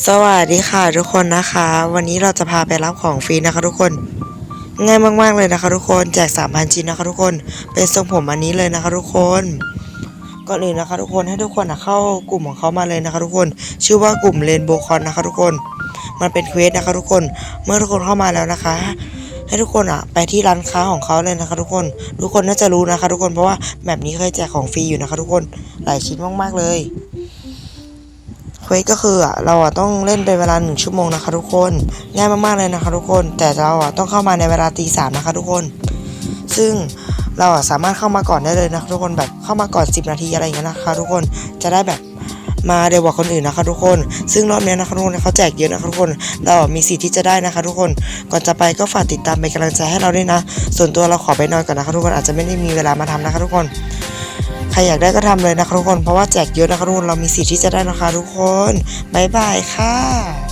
สวัสดีค่ะทุกคนนะคะ วันนี้เราจะพาไปรับของฟรีนะคะทุกคน ง่ายมากๆเลยนะคะทุกคนแจก3,000ชิ้นนะคะทุกคนเป็นทรงผมอันนี้เลยนะคะทุกคนก่อนอื่นนะคะทุกคนให้ทุกคนนะเข้ากลุ่มของเขามาเลยนะคะทุกคน ชื่อว่ากลุ่มเรนโบคอนนะคะทุกคน มันเป็นเควสนะคะทุกคนเมื่อทุกคนเข้ามาแล้วนะคะ ให้ทุกคนอะไปที่ร้านค้าของเขาเลยนะคะทุกคน ทุกคนน่าจะรู้นะคะ ทุกคนเพราะว่าแบบนี้เคยแจกของฟรีอยู่นะคะ ทุกคนหลายชิ้นมากๆเลย ควสก็คืออะเราอะต้องเล่นเป็นเวลาหนึ่งชั่วโมงนะคะทุกคนง่ายมากๆเลยนะคะทุกคน แต่เราอะต้องเข้ามาในเวลาตีสามนะคะทุกคน ซึ่งเราอะสามารถเข้ามาก่อนได้เลยนะคะทุกคนแบบเข้ามาก่อน 10 นาทีอะไรอย่างเงี้ยนะคะ ทุกคนจะได้แบบมาเร็วกว่าคนอื่นนะคะทุกคน ซึ่งรอบเนี้ยนะคะทุกคนเขาแจกเยอะนะคะทุกคน เรามีสิทธิ์ที่จะได้นะคะทุกคน ก่อนจะไปก็ฝากติดตามเป็นกำลังใจให้เราด้วยนะ ส่วนตัวเราขอไปนอนก่อนนะคะทุกคน อาจจะไม่ได้มีเวลามาทำนะคะทุกคน ใครอยากได้ก็ทำเลยนะคะทุกคน เพราะว่าแจกเยอะนะคะทุกคน เรามีสิทธิ์ที่จะได้นะคะทุกคน บ๊ายบายค่ะ